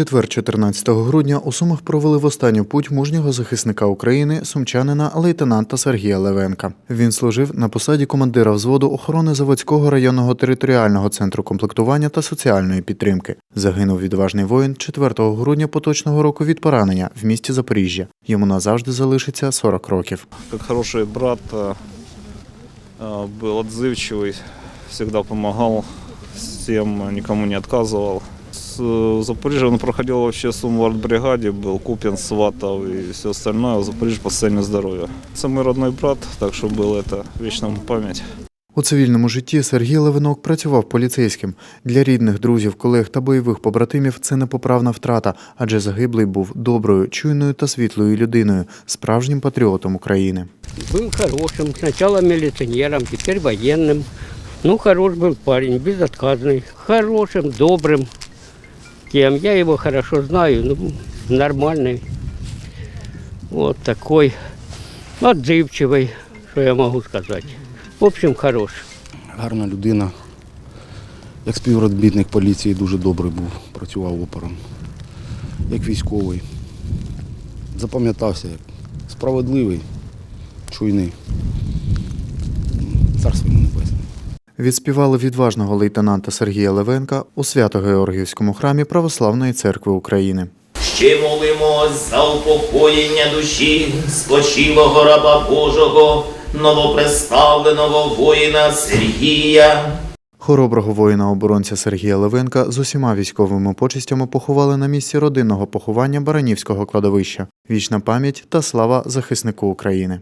четвер, 14 грудня, у Сумах провели в останню путь мужнього захисника України, сумчанина лейтенанта Сергія Левенка. Він служив на посаді командира взводу охорони Заводського районного територіального центру комплектування та соціальної підтримки. Загинув відважний воїн 4 грудня поточного року від поранення в місті Запоріжжя. Йому назавжди залишиться 40 років. как хороший брат, а, а, был отзывчивый, всегда помогал всем, никому не отказывал. С э, Запоріжжя он проходил вообще сум в артбригаде, был Купин, Сватов и все остальное. В Запоріжжі по состоянию здоровья. Это мой родной брат, так что был это вечна ему память. У цивільному житті Сергій Левинок працював поліцейським. Для рідних, друзів, колег та бойових побратимів це непоправна втрата, адже загиблий був доброю, чуйною та світлою людиною, справжнім патріотом України. Был хорошим, сначала милиционером, теперь военным. Ну, хорош был парень, безотказный, хорошим, добрым. Кем я его хорошо знаю, ну, нормальный. Вот такой, отзывчивый, что я могу сказать. В общем, хорош. гарна людина. Як співробітник поліції дуже добрий був, працював опором. Як військовий. Запам'ятався як справедливий, чуйний. Царство йому небесне. Відспівали відважного лейтенанта Сергія Левенка у Свято-Георгіївському храмі Православної церкви України. Ще молимось за упокоєння душі спочилого раба Божого, новоприставленого воїна Сергія. Хороброго воїна-оборонця Сергія Левенка з усіма військовими почистями поховали на місці родинного поховання Баранівського кладовища. Вічна пам'ять та слава захиснику України.